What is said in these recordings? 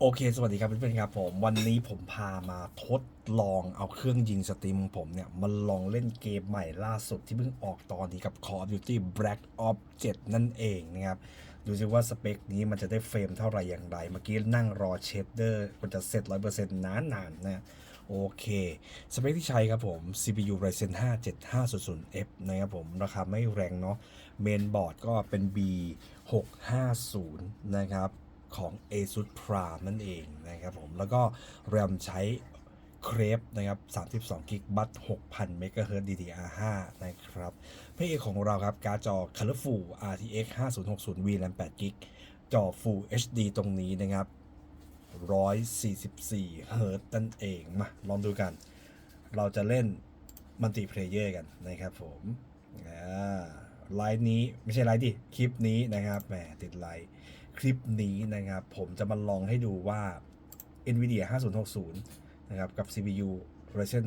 โอเค สวัสดีครับเพื่อนๆครับผม วันนี้ผมพามาทดลองเอาเครื่องยิงสตรีมของผมเนี่ยมาลองเล่นเกมใหม่ล่าสุดที่เพิ่งออกตอนนี้กับ Call of Duty Black Ops 7 นั่นเองนะครับดูสิว่าสเปคนี้มันจะได้เฟรมเท่าไหร่อย่างไร เมื่อกี้นั่งรอเชดเดอร์มันจะเสร็จ 100%นานๆนะโอเค สเปคที่ใช้ครับผม CPU Ryzen 5 7500F นะครับผม ราคาไม่แรงเนาะเมนบอร์ดก็เป็น B 650 นะครับ ของ ASUS Prime นั่นเองนะครับผม แล้วก็ RAM ใช้เครปนะครับ32 g b 6,000 MHz DDR5 นะครับพระเอกของเราครับ การ์ดจอ Colorful RTX 5060 VRAM 8 g b จอ Full HD ตรงนี้นะครับ144เฮิร์ตนั่นเอง มา ลองดูกัน เราจะเล่นมัลติเพลเยอร์กันนะครับผมอ่าไลน์นี้ไม่ใช่ไลน์ดิ คลิปนี้นะครับ แหมติดไลน์ คลิปนี้นะครับ ผมจะมาลองให้ดูว่า NVIDIA 5060 นะครับ กับ CPU Ryzen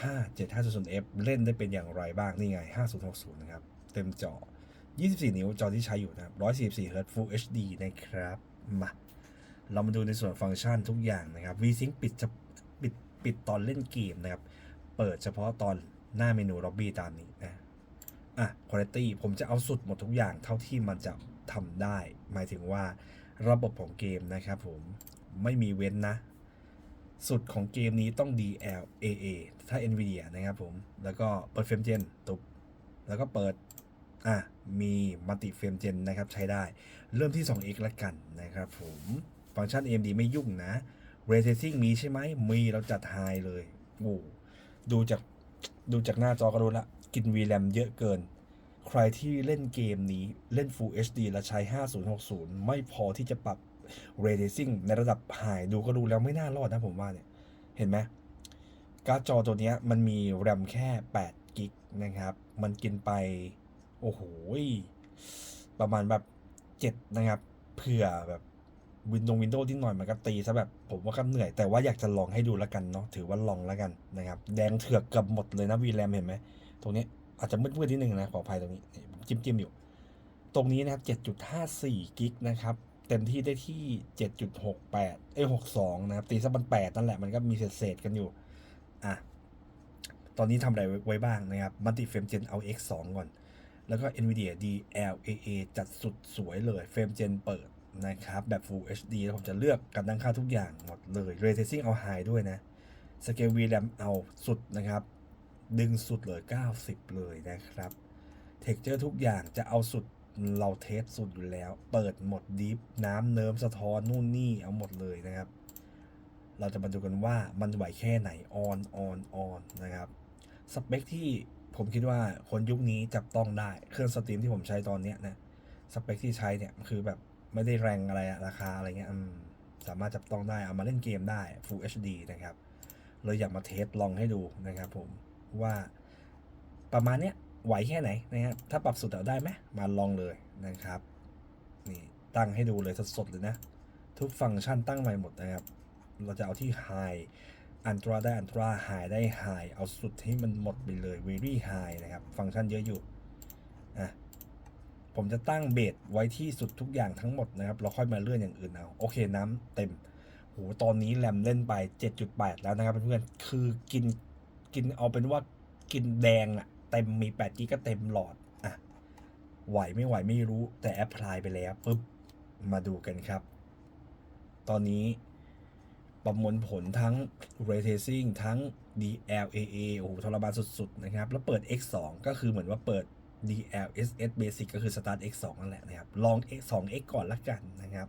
5 7500F เล่นได้เป็นอย่างไรบ้างนี่ไง 5060 นะครับ เต็มจอ 24 นิ้วจอที่ใช้อยู่นะครับ 144 Hz Full HD นะครับ มา เรามาดูในส่วนฟังก์ชันทุกอย่างนะครับ VSync ปิดเฉปิดปิดตอนเล่นเกมนะครับ เปิดเฉพาะตอนหน้าเมนู Lobby ตามนี้นะ อะ Quality ผมจะเอาสุดหมดทุกอย่างเท่าที่มันจะ ทำได้ หมายถึงว่าระบบของเกมนะครับผมไม่มีเว้นนะ สุดของเกมนี้ต้อง DLAA ถ้า NVIDIA นะครับผม แล้วก็เปิดเฟรมเจนตุบแล้วก็เปิดอะมีมัลติเฟรมเจนนะครับใช้ได้ เริ่มที่ 2x ละกันนะครับผมฟังก์ชัน AMD ไม่ยุ่งนะ Ray Tracing มีใช่ไหมมีเราจัดไฮเลยโอ้ดูจากดูจากหน้าจอก็รู้ละ กิน VRAM เยอะเกิน ใครที่เล่นเกมนี้เล่น Full HD และใช้ 5060 ไม่พอที่จะปรับ Ray Tracing ในระดับไฮดูก็รู้แล้วไม่น่ารอดนะผมว่าเนี่ย เห็นไหมการ์ดจอตัวนี้มันมี RAM แค่8กิกนะครับ มันกินไป โอ้โห ประมาณแบบ7นะครับเผื่อแบบวินโดว์วินโดว์ที่หน่อยมันก็ตีซะแบบผมว่าก็เหนื่อย แต่ว่าอยากจะลองให้ดูแล้วกันเนาะถือว่าลองแล้วกันนะครับ แดงเถือกเกับหมดเลยนะวีแรมเห็นไหมตรงนี้ อาจจะมืดๆนิดนึงนะขออภัยตรงนี้ผมจิ้มจิ้มๆอยู่ ตรงนี้นะครับ 7.54 กิกนะครับ เต็มที่ได้ที่ 7.68 เอ้ย62 นะครับ ตีซะมัน8นั่นแหละมันก็มีเศษๆกันอยู่ อะ ตอนนี้ทำอะไรไว้บ้างนะครับมัลติเฟรมเจนเอา X2 ก่อน แล้วก็ NVIDIA DLAA จัดสุดสวยเลยเฟรมเจนเปิดนะครับ แบบ Full HD แล้วผมจะเลือกการตั้งค่าทุกอย่างหมดเลย Ray Tracing เอา High ด้วยนะ Scale VRAM เอาสุดนะครับ ดึงสุดเลย 90 เลยนะครับ Texture ทุกอย่างจะเอาสุดเราเทสสุดอยู่แล้ว เปิดหมดดิฟน้ำเนิมสะท้อนนู่นนี่เอาหมดเลยนะครับ เราจะมาดูกันว่ามันไหวแค่ไหน on on on นนะครับสเปคที่ผมคิดว่าคนยุคนี้จับต้องได้เครื่องสตรีมที่ผมใช้ตอนเนี้ยนะสเปคที่ใช้เนี่ยคือแบบไม่ได้แรงอะไรอะราคาอะไรเงี้ยสามารถจับต้องได้เอามาเล่นเกมได้ Full HD นะครับเลยอยากมาเทสลองให้ดูนะครับผม ว่าประมาณเนี้ยไหวแค่ไหนนะครับถ้าปรับสุดเอาได้ไหมมาลองเลยนะครับนี่ตั้งให้ดูเลยสดๆเลยนะ ทุกฟังก์ชันตั้งใหม่หมดนะครับ เราจะเอาที่ High อันตราได้อันตรา High ได้ High เอาสุดให้มันหมดไปเลย Very High นะครับ ฟังก์ชันเยอะอยู่อะผมจะตั้งเบสไว้ที่สุดทุกอย่างทั้งหมดนะครับ เราค่อยมาเลื่อนอย่างอื่นเอา โอเคน้ำเต็มโหตอนนี้แรมเล่นไป 7.8 แล้วนะครับเพื่อนๆคือกิน กินเอาเป็นว่ากินแดงอะเต็มมี8กิกก็เต็มหลอดอะไหวไม่ไหวไม่รู้แต่แอปพลายไปแล้วปุ๊บมาดูกันครับ ตอนนี้ประมวลผลทั้ง Ray Tracing ทั้ง DLAA โอ้โหทรมานสุด ๆ นะครับ แล้วเปิด X2 ก็คือเหมือนว่าเปิด DLSS Basic ก็คือ Start X2 นั่นแหละนะครับ ลอง X2X ก่อนละกันนะครับ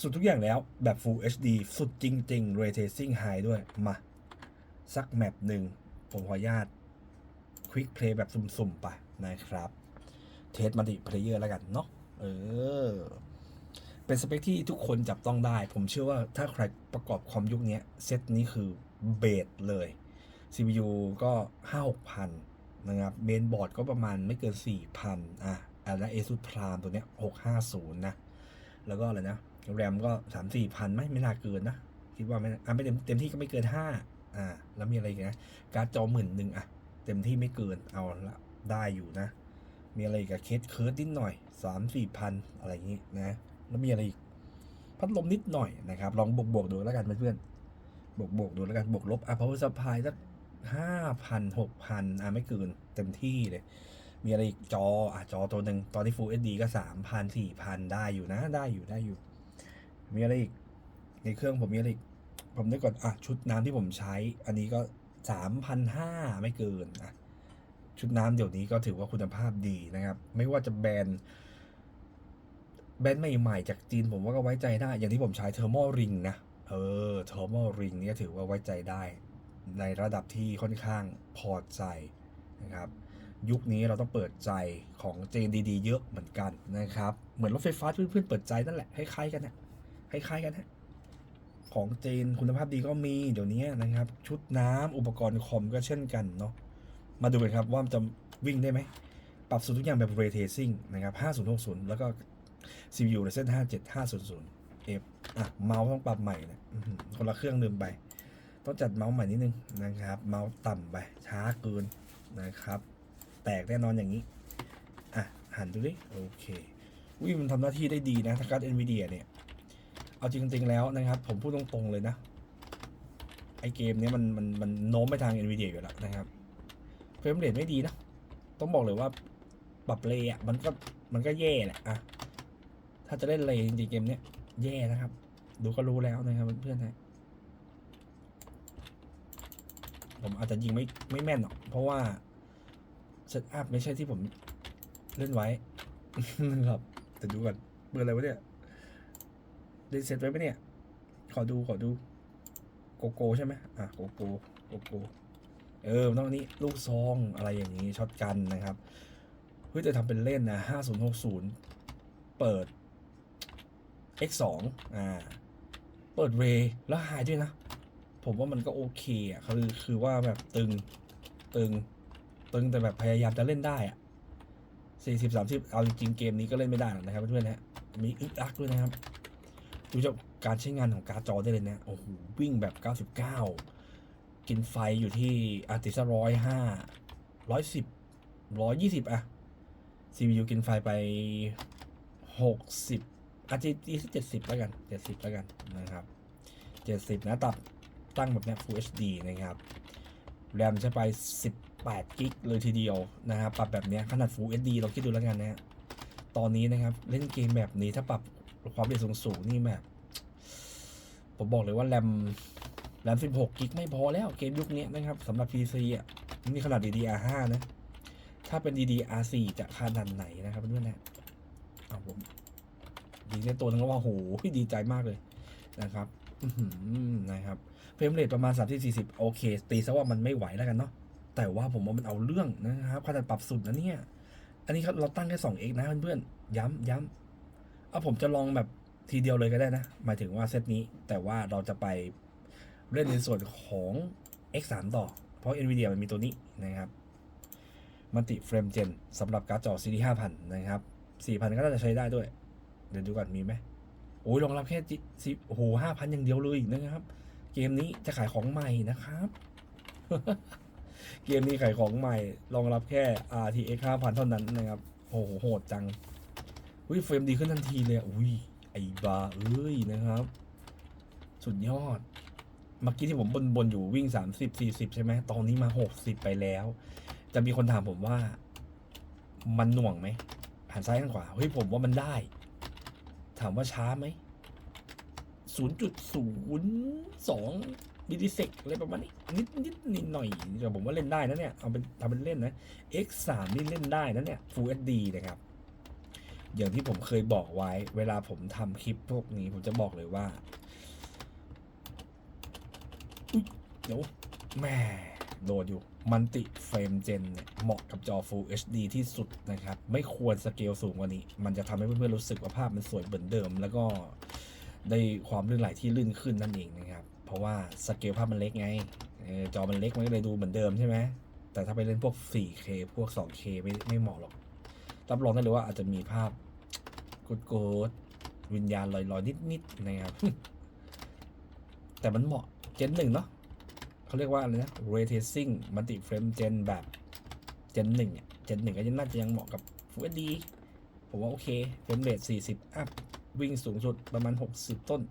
สุดทุกอย่างแล้วแบบ Full HD สุดจริง ๆ Ray Tracing High ด้วย มา สักแมปหนึ่ง ผมขออนุญาต Quick Play แบบสุ่มๆไปนะครับ เทสมัลติเพลเยอร์แล้วกันเนาะเออ เป็นสเปคที่ทุกคนจับต้องได้ ผมเชื่อว่าถ้าใครประกอบคอมยุคนี้เซตนี้คือเบสเลย CPU ก็ 5 6พันนะครับ เมนบอร์ดก็ประมาณไม่เกิน 4,000 อะอันนั้น ASUS Prime ตัวเนี้ย 650 นะ แล้วก็อะไรนะ แรมก็ 3 4พันไม่ไม่น่าเกินนะ คิดว่าไม่อะไม่เต็มเต็มที่ก็ไม่เกิน 5 อ่า แล้วมีอะไรอีกนะ การ์ดจอหมื่นหนึ่งอะ เต็มที่ไม่เกิน เอาละได้อยู่นะ มีอะไรอีกอะเคสเคิร์ดนิดหน่อย3 4พันอะไรอย่างงี้นะ แล้วมีอะไรอีก พัดลมนิดหน่อยนะครับ ลองบวกบวกดูแล้วกันเพื่อนบวกบวกดูแล้วกันบวกลบอะ power supply สักห้าพันหกพันอะไม่เกินเต็มที่เลย มีอะไรอีกจออะจอตัวหนึ่งตอนที่ Full HD ก็สามพันสี่พันได้อยู่นะ ได้อยู่ได้อยู่ มีอะไรอีกในเครื่องผมมีอะไรอีก ผมนึกก่อนอะชุดน้ำที่ผมใช้ อันนี้ก็สามพันห้าไม่เกินอะชุดน้ำเดี๋ยวนี้ก็ถือว่าคุณภาพดีนะครับ ไม่ว่าจะแบรนด์แบรนด์ใหม่ๆจากจีนผมว่าก็ไว้ใจได้ อย่างที่ผมใช้เทอร์โมริงนะเออเทอร์โมริงนี่ยถือว่าไว้ใจได้ ในระดับที่ค่อนข้างพอใจนะครับ ยุคนี้เราต้องเปิดใจของเจนดีๆ เยอะเหมือนกันนะครับ เหมือนรถไฟฟ้าเพื่อนๆเปิดใจนั่นแหละคล้ายๆกันนะคล้ายๆกันฮะ ของเจนคุณภาพดีก็มีเดี๋ยวนี้นะครับ ชุดน้ำอุปกรณ์คอมก็เช่นกันเนาะมาดูกันครับว่ามันจะวิ่งได้ไหม ปรับสูตรทุกอย่างแบบ Ray Tracing นะครับ5060 แล้วก็ CPU Ryzen 5 7500 F อะ เมาส์ต้องปรับใหม่นะคนละเครื่องลืมไป ต้องจัดเมาส์ใหม่นิดนึงนะครับ เมาส์ต่ำไป ช้าเกินนะครับ แตกแน่นอนอย่างนี้ อะ หันดูดิ โอเคอุ้ยมันทำหน้าที่ได้ดีนะทางการ์ด NVIDIA เนี่ย เอาจริงๆแล้วนะครับ ผมพูดตรงๆเลยนะไอเกมนี้มันมันมันโน้มไปทาง NVIDIA อยู่แล้วนะครับเฟรมเรทไม่ดีนะ ต้องบอกเลยว่าปรับเลยอะมันก็มันก็แย่แหละอะถ้าจะเล่นเลยจริงๆเกมเนี้ยแย่นะครับ ดูก็รู้แล้วนะครับเพื่อนๆนะผมอาจจะยิงไม่ไม่แม่นหรอก เพราะว่าเซตอัพไม่ใช่ที่ผมเล่นไว้นะครับแต่ดูก่อนเบอร์อะไรวะเนี่ย ได้เซตไว้ไหมเนี่ย ขอดูขอดู โกโก้ใช่ไหมอะโกโก้โกโก้เออต้องอันนี้ลูกซองอะไรอย่างนี้ช็อตกันนะครับเฮ้ยแต่ทำเป็นเล่นนะ5060 เปิด X2 อ่า เปิดเรย์แล้วหายด้วยนะ ผมว่ามันก็โอเคอะคือคือว่าแบบตึงตึง ตึงแต่แบบพยายามจะเล่นได้อะ40 30เอาจริงเกมนี้ก็เล่นไม่ได้หรอกนะครับเพื่อนๆนะมีอึกอักด้วยนะครับ ดูจากการใช้งานของการ์ดจอได้เลยนะโอ้โหวิ่งแบบ 99 กินไฟอยู่ที่อาร์ติสร้อยห้าร้อยสิบร้อยยี่สิบอะ CPU กินไฟไปหกสิบอาจจะที่เจ็ดสิบแล้วกันเจ็ดสิบแล้วกันนะครับเจ็ดสิบนะตัดตั้งแบบเนี้ย Full HD นะครับแรมจะไปสิบแปดกิกเลยทีเดียวนะครับ ปรับแบบเนี้ยขนาด Full HD เราคิดดูแล้วกันนะฮะตอนนี้นะครับ เล่นเกมแบบนี้ถ้าปรับ ความเร็วสูงๆนี่แบบผมบอกเลยว่าแรมแรม 16 กิกไม่พอแล้วเกมยุคนี้นะครับสำหรับ PC อะนี่ขนาด DDR5 นะ ถ้าเป็น DDR4 จะขนาดไหนนะครับเพื่อนๆนะเอาผมดีในตัวนึงแล้วว่าโหดีใจมากเลยนะครับนะครับเฟรมเรทประมาณ 30-40 โอเค ตีซะว่ามันไม่ไหวแล้วกันเนาะแต่ว่าผมว่ามันเอาเรื่องนะครับขนาดปรับสุดนะเนี่ย อันนี้เราตั้งแค่ 2x นะเพื่อนๆย้ำย้ำ เอาผมจะลองแบบทีเดียวเลยก็ได้นะ หมายถึงว่าเซตนี้ แต่ว่าเราจะไปเล่นในส่วนของ X3 ต่อ เพราะ NVIDIA มันมีตัวนี้นะครับมัลติเฟรมเจนสำหรับการ์ดจอ CD 5000 นะครับ 4,000 ก็น่าจะใช้ได้ด้วย เดี๋ยวดูก่อนมีไหมโอ้ยรองรับแค่จิสิโอ้โห5,000อย่างเดียวเลยนะครับ เกมนี้จะขายของใหม่นะครับ เกมนี้ขายของใหม่รองรับแค่ RTX 5,000 เท่านั้นนะครับโอ้โหโหดจัง อุ้ยเฟรมดีขึ้นทันทีเลยอุ้ยไอ้บาเอ้ยนะครับ สุดยอด เมื่อกี้ที่ผมบนบนอยู่วิ่งสามสิบสี่สิบใช่ไหมตอนนี้มาหกสิบไปแล้ว จะมีคนถามผมว่า มันหน่วงไหมหันซ้ายหันขวาเฮ้ยผมว่ามันได้ ถามว่าช้าไหมศูนย์จุดศูนย์สองมิลลิเซกอะไรประมาณนี้นิดนิดนิดหน่อยแต่ผมว่าเล่นได้นะเนี่ยเอาเป็นทำเป็นเล่นนะ X 3 นี่เล่นได้นะเนี่ย Full HD นะครับ อย่างที่ผมเคยบอกไว้ เวลาผมทำคลิปพวกนี้ ผมจะบอกเลยว่าเดี๋ยวแม่โหลดอยู่มันติเฟรมเจนเนี่ยเหมาะกับจอ Full HD ที่สุดนะครับ ไม่ควรสเกลสูงกว่านี้ มันจะทำให้เพื่อนๆรู้สึกว่าภาพมันสวยเหมือนเดิม แล้วก็ได้ความลื่นไหลที่ลื่นขึ้นนั่นเองนะครับ เพราะว่าสเกลภาพมันเล็กไงจอมันเล็กมันก็เลยดูเหมือนเดิมใช่ไหมแต่ถ้าไปเล่นพวก 4K พวก 2K ไม่ไม่เหมาะหรอก รับรองได้เลยว่าอาจจะมีภาพ โกดๆวิญญาณลอยๆ นิดๆนะครับ แต่มันเหมาะเจนหนึ่งเนาะเขาเรียกว่าอะไรนะ ray tracing multi frame gen แบบเจนหนึ่งเจนหนึ่งก็ยังน่าจะยังเหมาะกับ Full HD ผมว่าโอเคเฟรมเรท40 อัพ วิ่งสูงสุดประมาณ 60 ต้น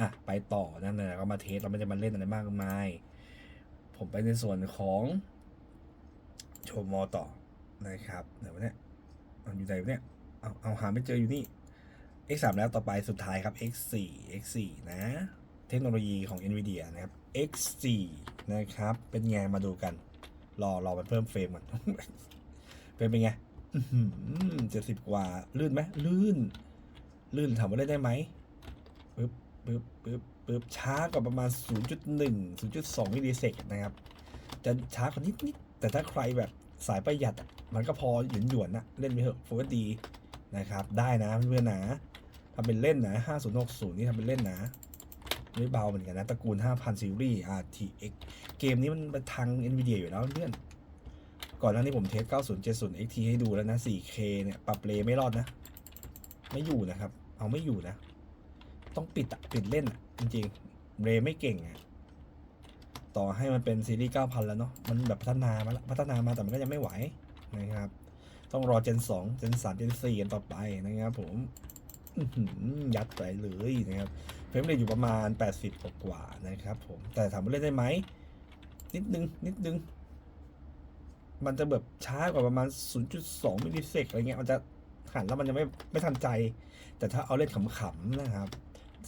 อะ ไปต่อนั่นแหละก็มาเทสเราไม่ได้มาเล่นอะไรมากมาย ผมไปในส่วนของโชว์มอต่อนะครับไหนวะเนี่ยเอาอยู่ไหนวะเนี่ย เอาเอาหาไม่เจออยู่นี่ X3 แล้วต่อไปสุดท้ายครับ X4 X4 นะ เทคโนโลยีของ NVIDIA นะครับ X4 นะครับ เป็นไงมาดูกัน รอรอมันเพิ่มเฟรมก่อนเฟรมเป็นไงเจ็ดสิบกว่า ลื่นไหมลื่น ลื่นถามว่าเล่นได้ไหมปึ๊บปึ๊บปึ๊บปึ๊บช้ากว่าประมาณ 0.1 0.2มิลลิเซกนะครับ จะช้ากว่านิดนิดแต่ถ้าใครแบบสายประหยัดมันก็พอหยวนหยวนนะเล่นไปเถอะฟูดดี นะครับ ได้นะเพื่อนๆนะทำเป็นเล่นนะ5060 นี่ทำเป็นเล่นนะ ไม่เบาเหมือนกันนะ ตระกูล 5,000 ซีรีส์ RTX เกมนี้มันเป็นทาง NVIDIA อยู่แล้วเพื่อน ก่อนหน้านี้ผมเทส 9070 XT ให้ดูแล้วนะ 4K เนี่ย ปรับเลไม่รอดนะ ไม่อยู่นะครับ เอาไม่อยู่นะ ต้องปิดอะปิดเล่นอะจริงๆเรไม่เก่งอะต่อให้มันเป็นซีรีส์ 9,000 แล้วเนาะ มันแบบพัฒนามาละพัฒนามาแต่มันก็ยังไม่ไหวนะครับ ต้องรอ Gen 2 Gen 3 Gen 4กันต่อไปนะครับผมยัดไปเลยนะครับเฟรมเรทอยู่ประมาณ 80 กว่ากว่านะครับผมแต่ถามว่าเล่นได้ไหม นิดนึง นิดนึง มันจะแบบช้ากว่าประมาณ 0.2 มิลลิเซกอะไรเงี้ยมันจะหันแล้วมันจะไม่ไม่ทันใจ แต่ถ้าเอาเล่นขำๆนะครับ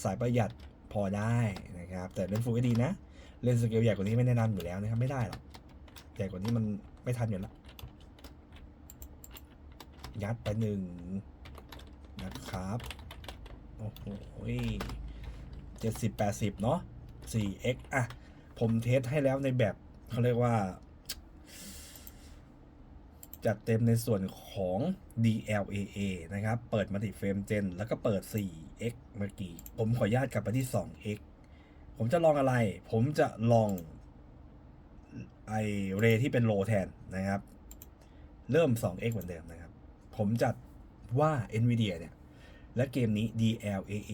สายประหยัดพอได้นะครับ แต่เล่นฟูก็ดีนะ เล่นสเกลใหญ่กว่านี้ไม่แนะนำอยู่แล้วนะครับ ไม่ได้หรอกใหญ่กว่านี้มันไม่ทันอยู่แล้ว ยัดไปหนึ่งนะครับ โอ้โหเจ็ดสิบแปดสิบเนาะ 4x อะ ผมเทสให้แล้วในแบบเขาเรียกว่า จัดเต็มในส่วนของ DLAA นะครับ เปิดมัลติเฟรมเจนแล้วก็เปิด 4x เมื่อกี้ ผมขออนุญาตกลับไปที่ 2x ผมจะลองอะไร ผมจะลองไอเรที่เป็นโลแทนนะครับ เริ่ม 2x เหมือนเดิมนะครับ ผมจัดว่า NVIDIA เนี่ย และเกมนี้ DLAA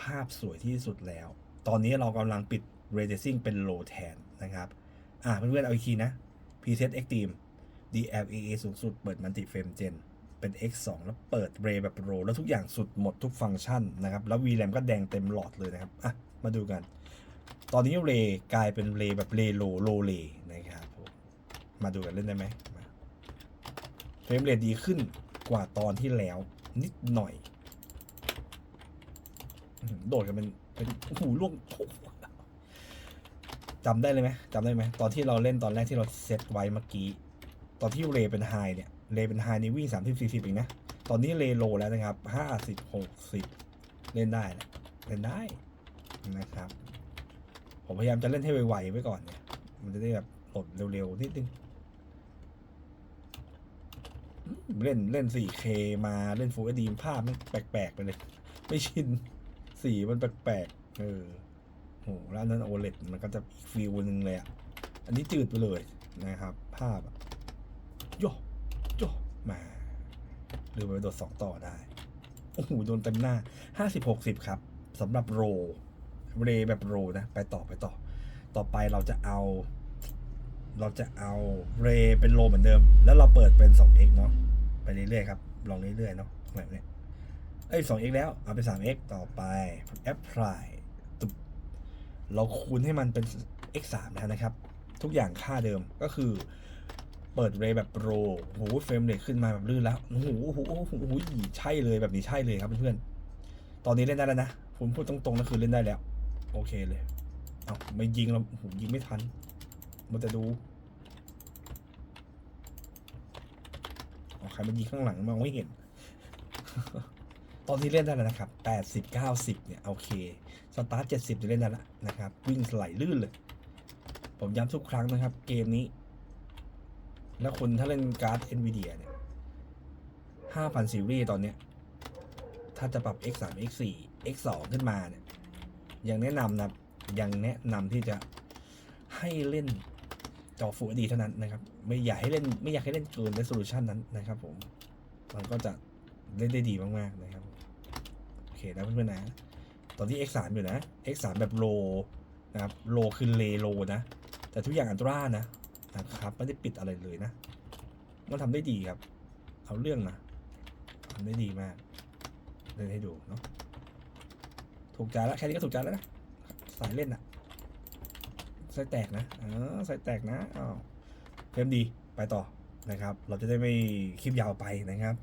ภาพสวยที่สุดแล้ว ตอนนี้เรากำลังปิด Ray Tracing เป็น Low แทนนะครับ อ่าเพื่อนๆเอาอีกทีนะ Preset Extreme DLAA สูงสุดเปิด Multi Frame Gen เป็น X2 แล้วเปิด Ray แบบ Raw แล้วทุกอย่างสุดหมดทุกฟังก์ชันนะครับ แล้ว VRAM ก็แดงเต็มหลอดเลยนะครับ อะ มาดูกัน ตอนนี้ Ray กลายเป็น Ray แบบ Ray Low Low Ray นะครับมาดูกันเล่นได้ไหมเฟรมเรทดีขึ้น กว่าตอนที่แล้ว นิดหน่อย โดดกันเป็นเป็นโอ้โหล่วงจำได้เลยไหมจำได้ไหมตอนที่เราเล่นตอนแรกที่เราเซตไว้เมื่อกี้ ตอนที่เรเป็นไฮเนี่ยเรเป็นไฮนี่วิ่งสามสิบสี่สิบเองนะ ตอนนี้เรโลแล้วนะครับห้าสิบหกสิบเล่นได้นะเล่นได้นะครับ ผมพยายามจะเล่นให้ไวๆไว้ก่อนเนี่ย มันจะได้แบบหลดเร็วๆนิดนึง เล่นเล่น 4K มาเล่น Full HD ภาพมันแปลกๆไปเลย ไม่ชินสีมันแปลกๆเออโหแล้วนนั้นโอเลมันก็จะอีกฟิลหนึ่งเลยอะ อันนี้จืดไปเลยนะครับ ภาพอะโยโยมาหรือไปโดดสองต่อได้ โอ้โห โดนเต็มหน้าห้าสิบหกสิบครับสำหรับโร เรแบบโรนะ ไปต่อไปต่อ ต่อไปเราจะเอา เราจะเอาเรเป็นโรเหมือนเดิม แล้วเราเปิดเป็น 2x เนาะไปเรื่อยๆครับ ลองเรื่อยๆเนาะแบบนี้ยเอ้ย 2x แล้ว เอาเป็น 3x ต่อไป apply ตุบเราคูณให้มันเป็น x 3แล้วนะครับ ทุกอย่างค่าเดิมก็คือ เปิดเรแบบโปรโหเฟรมเรทขึ้นมาแบบลื่นแล้วโอ้โหโอ้โหโอ้โหอ้โหใช่เลยแบบนี้ใช่เลยครับเพื่อนๆตอนนี้เล่นได้แล้วนะผมพูดตรงๆนะคือเล่นได้แล้ว โอเคเลย เอาไม่ยิงเราโอ้โหยิงไม่ทัน มันจะดูใครมายิงข้างหลังมองไม่เห็น ตอนนี้เล่นได้แล้วนะครับ80 90เนี่ย โอเค สตาร์ท70จะเล่นได้แล้วนะครับ วิ่งไหลลื่นเลย ผมย้ำทุกครั้งนะครับ เกมนี้ แล้วคุณถ้าเล่นการ์ด NVIDIA เนี่ย5,000ซีรีส์ตอนเนี้ย ถ้าจะปรับ X3 X4 X2 ขึ้นมาเนี่ย ยังแนะนำนะยังแนะนำที่จะให้เล่น จอ Full HD เท่านั้นนะครับ ไม่อยากให้เล่นไม่อยากให้เล่นเกิน resolution นั้นนะครับผม มันก็จะเล่นได้ดีมากๆนะครับ โอเคนะเพื่อนๆนะ ตอนที่ X3 อยู่นะ X3 แบบโลนะครับโลคือเลโลนะ แต่ทุกอย่างอันตรานะนะครับไม่ได้ปิดอะไรเลยนะ มันทำได้ดีครับ เอาเรื่องนะทำได้ดีมากเล่นให้ดูเนาะถูกใจแล้วแค่นี้ก็ถูกใจแล้วนะสายเล่นอะ สายแตกนะเออสายแตกนะอ้าวเฟรมดีไปต่อนะครับ เราจะได้ไม่คลิปยาวไปนะครับ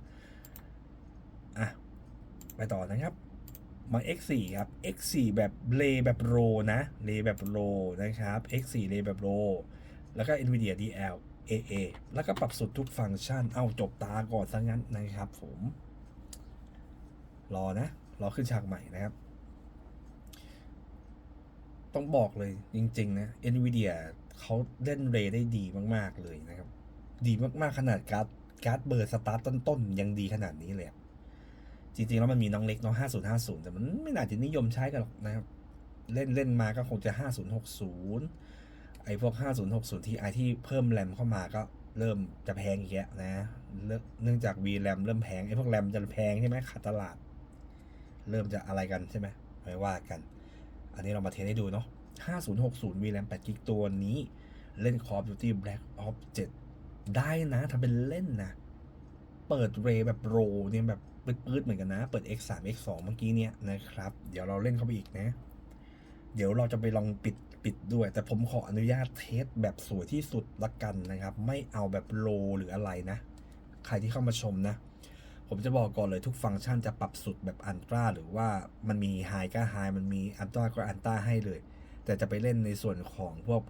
อะไปต่อนะครับมา X4 ครับ X4 แบบเลแบบโรนะเลแบบโรนะครับ X4 เลแบบโรแล้วก็ NVIDIA DL AA แล้วก็ปรับสุดทุกฟังก์ชัน เอาจบตาก่อนซะงั้นนะครับผม รอนะ รอขึ้นฉากใหม่นะครับ ต้องบอกเลยจริง ๆ นะ NVIDIA เขาเล่นเรได้ดีมากๆเลยนะครับ ดีมากๆขนาดการ์ดการ์ดเบอร์สตาร์ตต้นๆ ยังดีขนาดนี้เลยจริง ๆ แล้วมันมีน้องเล็กน้อง5050 แต่มันไม่น่าจะนิยมใช้กันหรอกนะครับ เล่นเล่นมาก็คงจะ 5060 ไอ้พวก 5060ที่ไอที่เพิ่มแรมเข้ามาก็เริ่มจะแพงอีกแล้วนะเนื่องเนื่องจาก VRAM เริ่มแพงไอ้พวกแรมจะแพงใช่ไหมขาดตลาด เริ่มจะอะไรกันใช่ไหมไม่ว่ากัน อันนี้เรามาเทสให้ดูเนาะ5060 VRAM 8 g b ตัวนี้เล่น Call of Duty Black Ops 7 ได้นะทำเป็นเล่นนะ เปิดเรย์แบบโรเนี่ยแบบปื๊ดๆเหมือนกันนะ เปิด X3 X2 เมื่อกี้เนี่ยนะครับ เดี๋ยวเราเล่นเข้าไปอีกนะ เดี๋ยวเราจะไปลองปิดปิดด้วย แต่ผมขออนุญาตเทสแบบสวยที่สุดละกันนะครับ ไม่เอาแบบโลหรืออะไรนะ ใครที่เข้ามาชมนะ ผมจะบอกก่อนเลยทุกฟังก์ชันจะปรับสุดแบบอันตราหรือว่ามันมีไฮก็ไฮมันมีอันตราก็อันตราให้เลย แต่จะไปเล่นในส่วนของพวก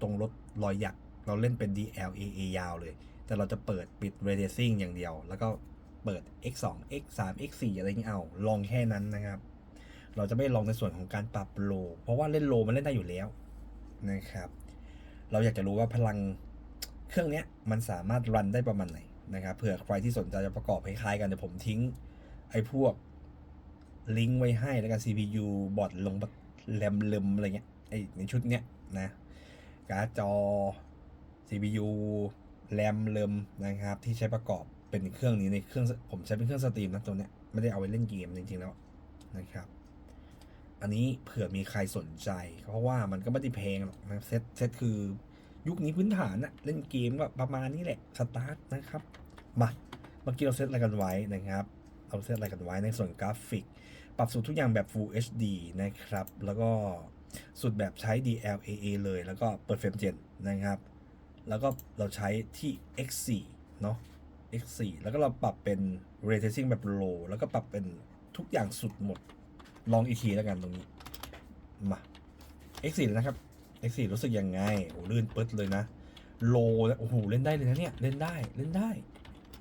ตรงรถรอยหยัก เราเล่นเป็น DLAA ยาวเลย แต่เราจะเปิดปิด Ray Tracing อย่างเดียว แล้วก็เปิด X2 X3 X4 อะไรเงี้ยเอาลองแค่นั้นนะครับ เราจะไม่ลองในส่วนของการปรับโล เพราะว่าเล่นโลมันเล่นได้อยู่แล้วนะครับ เราอยากจะรู้ว่าพลังเครื่องเนี้ยมันสามารถรันได้ประมาณไหน นะครับเผื่อใครที่สนใจจะประกอบคล้ายๆกันเดี๋ยวผมทิ้งไอ้พวกลิงก์ไว้ให้แล้วกัน CPU บอร์ดลงแรมเลิมอะไรเงี้ยไอ้ในชุดเนี้ยนะการ์ดจอ CPU แรมเลิมนะครับ ที่ใช้ประกอบเป็นเครื่องนี้ในเครื่องผมใช้เป็นเครื่องสตรีมนะตัวเนี้ยไม่ได้เอาไว้เล่นเกมจริงๆแล้วนะครับอันนี้เผื่อมีใครสนใจ เพราะว่ามันก็ไม่ได้แพงหรอกนะเซตเซตคือยุคนี้พื้นฐานอะเล่นเกมก็ประมาณนี้แหละสตาร์ทนะครับ มาเมื่อกี้เราเซตอะไรกันไว้นะครับเราเซตอะไรกันไว้ในส่วนกราฟิก ปรับสูตรทุกอย่างแบบ Full HD นะครับ แล้วก็สุดแบบใช้ DLAA เลย แล้วก็เปิดเฟรมเจนนะครับ แล้วก็เราใช้ที่ X4 เนาะ X4 แล้วก็เราปรับเป็น Ray Tracing แบบ Low แล้วก็ปรับเป็นทุกอย่างสุดหมด ลองอีกทีแล้วกันตรงนี้ มา X4 นะครับ X4 รู้สึกยังไง โอ้ลื่นปึ๊ดเลยนะ โลนะโอ้โห เล่นได้เลยนะเนี่ย เล่นได้ เล่นได้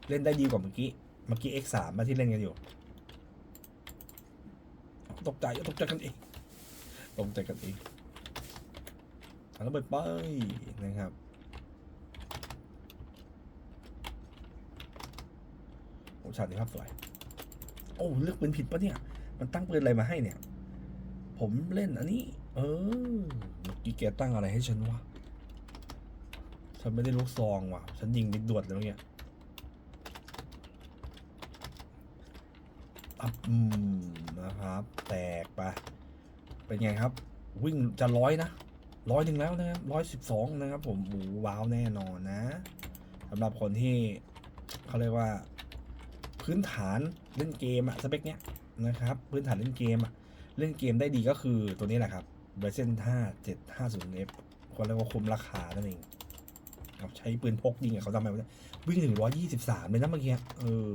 เล่นได้ดีกว่าเมื่อกี้ เมื่อกี้ X3 มาที่เล่นกันอยู่ ตกใจตกใจกันเองตกใจกันเองแล้วไปไปนะครับโอ้ฉากนี้ภาพสวย โอ้เลือกปืนผิดปะเนี่ย มันตั้งปืนอะไรมาให้เนี่ย ผมเล่นอันนี้ เออ เมื่อกี้แกตั้งอะไรให้ฉันวะ ฉันไม่ได้ลูกซองว่ะ ฉันยิงมิดดวดแล้วเนี่ย อับอืมนะครับ แตกไป เป็นไงครับ วิ่งจะร้อยนะร้อยหนึ่งแล้วนะครับร้อยสิบสองนะครับ ผมโอ้โหว้าวแน่นอนนะสำหรับคนที่เขาเรียกว่า พื้นฐานเล่นเกมอะสเปคเนี้ยนะครับ พื้นฐานเล่นเกมอะเล่นเกมได้ดีก็คือตัวนี้แหละครับ Ryzen 5 750F คนเรียกว่าคุ้มราคานั่นเองครับใช้ปืนพกยิงเขาทำไมวะเนี่ยวิ่งถึง123 เลยนะเมื่อกี้เออ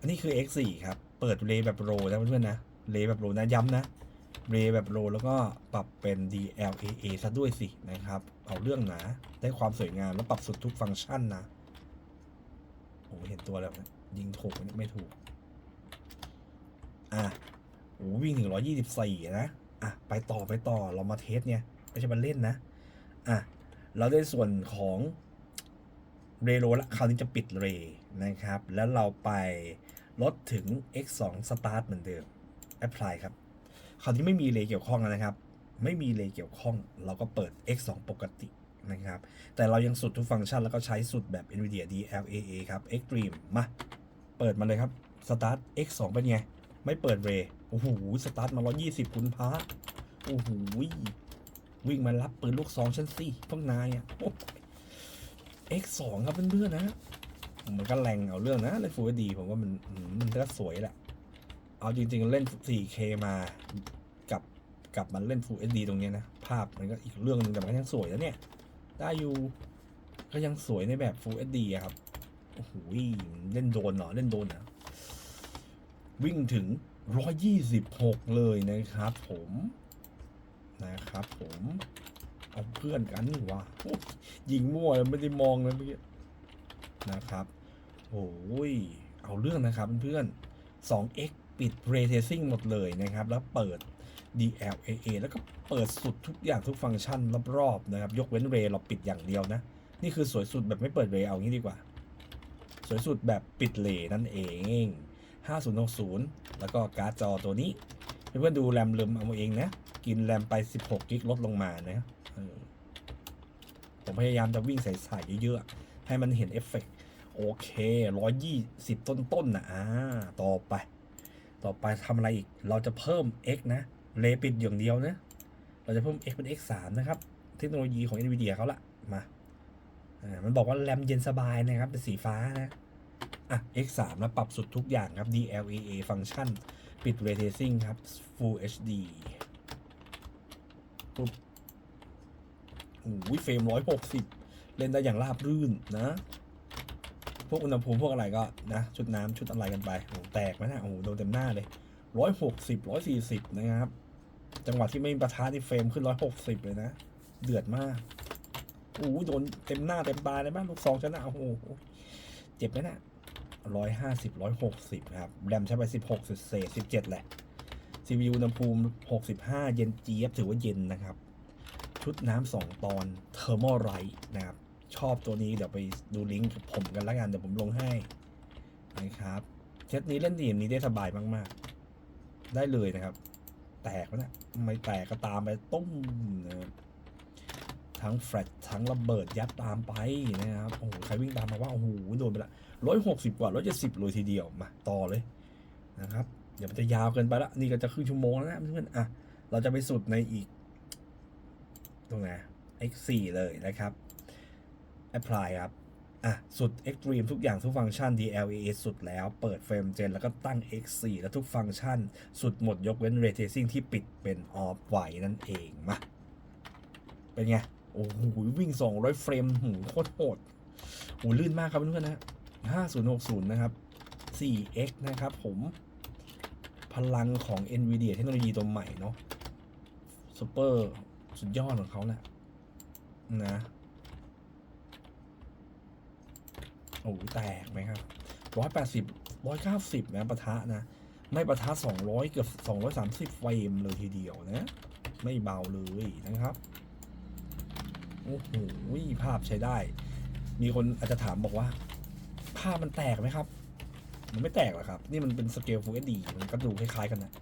อันนี้คือ X4 ครับ เปิดเรแบบโรนะเพื่อนๆนะเรแบบโรนะย้ำนะเรแบบโรแล้วก็ปรับเป็น DLAA ซะด้วยสินะครับ เอาเรื่องหนะได้ความสวยงามแล้วปรับสุดทุกฟังก์ชันนะโอ้เห็นตัวแล้วนะยิงถูกไมเนี่ยไม่ถูก อะโอ้วิ่งถึงร้อยี่สิบสี่นะ อะ ไปต่อไปต่อเรามาเทสเนี่ย ไม่ใช่มาเล่นนะ อะ เราได้ส่วนของเรโรละคราวนี้จะปิดเรนะครับ แล้วเราไป ลดถึง x2 start เหมือนเดิม apply ครับ คราวนี้ไม่มีเลเกี่ยวข้องแล้วนะครับ ไม่มีเลเกี่ยวข้อง เราก็เปิด x2 ปกตินะครับ แต่เรายังสุดทุกฟังก์ชันแล้วก็ใช้สุดแบบ NVIDIA DLAA ครับ Extreme มา เปิดมาเลยครับ Start X2 เป็นไง ไม่เปิดเรโอ้โหสตาร์ทมา 120คุณพระโอ้โหวิ่งมารับปืนลูกซองชั้นสี่พวกนายอะ X2 ครับเพื่อนๆนะ มันก็แรงเอาเรื่องนะเลยฟูดีผมว่ามันมันก็สวยแหละ เอาจริง ๆ เล่น 4K มากับกับมันเล่น Full HD ตรงนี้นะ ภาพมันก็อีกเรื่องหนึงแต่มันก็ยังสวยแล้วเนี่ย ได้อยู่ก็ยังสวยในแบบ Full HD อะครับโอ้โหเล่นโดนเหรอเล่นโดนเหรอวิ่งถึง 126 เลยนะครับผมนะครับผมเอาเพื่อนกันนี่วะยิงมั่วเลยไม่ได้มองเลยเมื่อกี้นะครับ โอ้ย เอาเรื่องนะครับเพื่อนๆ 2x ปิด Ray Tracing หมดเลยนะครับ แล้วเปิด DLAA แล้วก็เปิดสุดทุกอย่างทุกฟังก์ชันรอบๆนะครับ ยกเว้น Ray เราปิดอย่างเดียวนะ นี่คือสวยสุดแบบไม่เปิด Ray เอางี้ดีกว่า สวยสุดแบบปิดเลนั่นเอง 5060 แล้วก็การ์ดจอตัวนี้ เพื่อนๆดูแรมลืมเอาเองนะ กินแรมไป 16กิกลดลงมานะผมพยายามจะวิ่งใส่ๆเยอะๆให้มันเห็นเอฟเฟกต์ โอเค120ต้นๆนะอ่าต่อไป ต่อไปทำอะไรอีก เราจะเพิ่ม x นะเลปิดอย่างเดียวนะ เราจะเพิ่ม x เป็น x 3นะครับ เทคโนโลยีของ NVIDIA เขาละมาอ่ามันบอกว่าแรมเย็นสบายนะครับ เป็นสีฟ้านะอะ x 3แล้วปรับสุดทุกอย่างครับ DLAA ฟังก์ชัน ปิด Ray Tracing ครับ Full HD ปุ๊บโอ้ยเฟรมร้อยหกสิบเล่นได้อย่างราบรื่นนะ วกอุณหภูมิพวกอะไรก็นะชุดน้ำชุดอะไรกันไปโอ้แตกไหมนะโอ้โหโดนเต็มหน้าเลยร้อยหกสิบร้อยสี่สิบนะครับ จังหวะที่ไม่มีประทะนี่เฟรมขึ้นร้อยหกสิบเลยนะ เดือดมากโอ้โหโดนเต็มหน้าเต็มตาเลยบ้างลูกซองชนะโอ้โหเจ็บไหมนะร้อยห้าสิบร้อยหกสิบครับแรมใช้ไปสิบหกเศษสิบเจ็ดแหละ CPU อุณหภูมิ65เย็นเจี๊ยบถือว่าเย็นนะครับ ชุดน้ำสองตอน Thermal Right นะครับ ชอบตัวนี้เดี๋ยวไปดูลิงก์กับผมกันล้วกันเดี๋ยวผมลงให้นะครับเซตนี้เล่นดีมนี้ได้สบายมาก ๆ ได้เลยนะครับ แตกวะเนะไม่แตกก็ตามไปตุ้มนะครับทั้งแฟลชทั้งระเบิดยัดตามไปนะครับโอ้โหใครวิ่งตามมาว่าโอ้โหโดนไปละร้อยหกสิบกว่าร้อยเจ็ดสิบเลยทีเดียวมาต่อเลยนะครับเดี๋ยวมันจะยาวเกินไปละนี่ก็จะครึ่งชั่วโมงแล้วนะเพื่อนอะเราจะไปสุดในอีก ตรงไหน x4 เลยนะครับ apply ครับ อะ สุด extreme ทุกอย่างทุกฟังก์ชัน DLAA สุดแล้ว เปิดเฟรมเจนแล้วก็ตั้ง x4 แล้วทุกฟังก์ชัน สุดหมดยกเว้น ray tracing ที่ปิดเป็น off ไว้นั่นเองมา เป็นไง โอ้โห วิ่ง 200 เฟรมหูโคตรโหดโหลื่นมากครับเพื่อนๆนะ5060 นะครับ 4x นะครับผม พลังของ NVIDIA เทคโนโลยีตัวใหม่เนาะซูเปอร์สุดยอดของเขาแหละนะ โอ้แตกไหมครับร้อยแปดสิบร้อยเก้าสิบนะปะทะนะ ไม่ปะทะสองร้อยเกือบสองร้อยสามสิบเฟรมเลยทีเดียวนะ ไม่เบาเลยนะครับโอ้โหภาพใช้ได้ มีคนอาจจะถามบอกว่า ภาพมันแตกไหมครับ มันไม่แตกหรอกครับ นี่มันเป็นสเกล Full HD มันก็ดูคล้าย ๆ กันนะ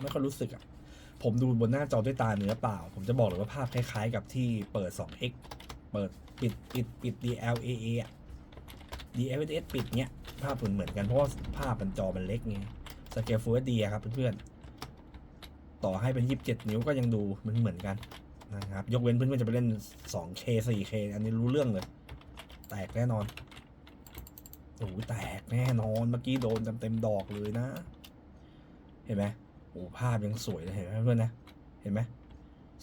ไม่ค่อยรู้สึกอะ ผมดูบนหน้าจอด้วยตาเนื้อเปล่า ผมจะบอกเลยว่าภาพคล้าย ๆ กับที่เปิด 2x เปิดปิดปิดปิด DLAA อะ DLSS ปิดเนี้ยภาพเหมือนเหมือนกันเพราะว่าภาพมันจอมันเล็กไงสเกล Full HD อะครับเพื่อนๆต่อให้เป็น 27 นิ้วก็ยังดูมันเหมือนกันนะครับยกเว้นเพื่อนๆจะไปเล่น 2K 4K อันนี้รู้เรื่องเลย แตกแน่นอนโอ้หแตกแน่นอนเมื่อกี้โดนเต็มๆดอกเลยนะ เห็นไหมโอ้ภาพยังสวยเลยเห็นไหมเพื่อนนะเห็นไหม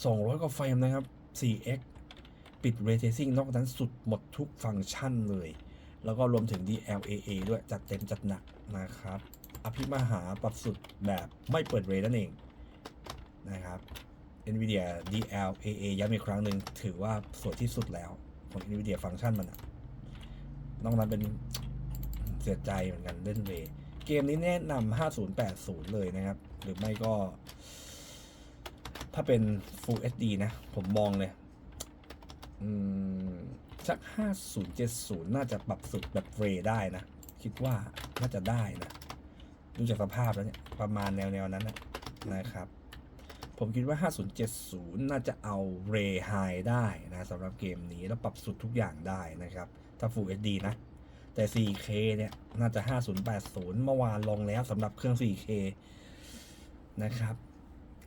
สองร้อยกว่าเฟรมนะครับ 4x ปิด ray tracing นอกนั้นสุดหมดทุกฟังก์ชันเลย แล้วก็รวมถึง DLAA ด้วยจัดเต็มจัดหนักนะครับ อภิมหาปรับสุดแบบไม่เปิดเรนั่นเองนะครับ NVIDIA DLAA ย้ำอีกครั้งหนึ่งถือว่าสวยที่สุดแล้วของ NVIDIA ฟังก์ชันมันอะนอกนั้นเป็นเสียใจเหมือนกันเล่นเวย์เกมนี้แนะนำ5080 เลยนะครับ หรือไม่ก็ ถ้าเป็น Full HD นะ ผมมองเลย อืม สัก 5070 น่าจะปรับสุดแบบเวย์ได้นะ คิดว่าน่าจะได้นะ ดูจากสภาพแล้วเนี่ย ประมาณแนวๆนั้นนะนะครับ ผมคิดว่า 5070 น่าจะเอาเรไฮได้นะสำหรับเกมนี้แล้วปรับสุดทุกอย่างได้นะครับ ถ้า Full HD นะ แต่ 4K เนี่ย น่าจะ 5080 เมื่อวานลองแล้วสำหรับเครื่อง 4K นะครับ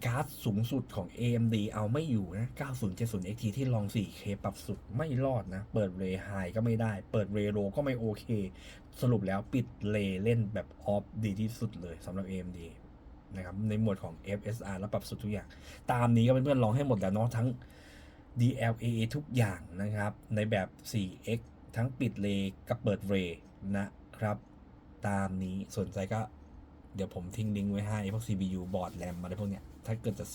การ์ดสูงสุดของ AMD เอาไม่อยู่นะ 9070 XT ที่ลอง 4K ปรับสุดไม่รอดนะ เปิด Ray High ก็ไม่ได้ เปิด Ray Low ก็ไม่โอเค สรุปแล้วปิด Ray เล่นแบบออฟดีที่สุดเลยสำหรับ AMD นะครับในหมวดของ FSR แล้วปรับสุดทุกอย่าง ตามนี้ก็เพื่อนๆลองให้หมดแล้วเนาะทั้ง DLAA ทุกอย่างนะครับ ในแบบ 4x ทั้งปิดเลกับเปิดเรนะครับ ตามนี้สนใจก็เดี๋ยวผมทิ้งลิงก์ไว้ให้พวก CPU บอร์ดแรมอะไรพวกเนี้ย ถ้าเกิดจะ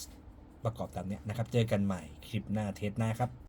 ประกอบตามเนี้ยนะครับ เจอกันใหม่คลิปหน้าเทสหน้าครับ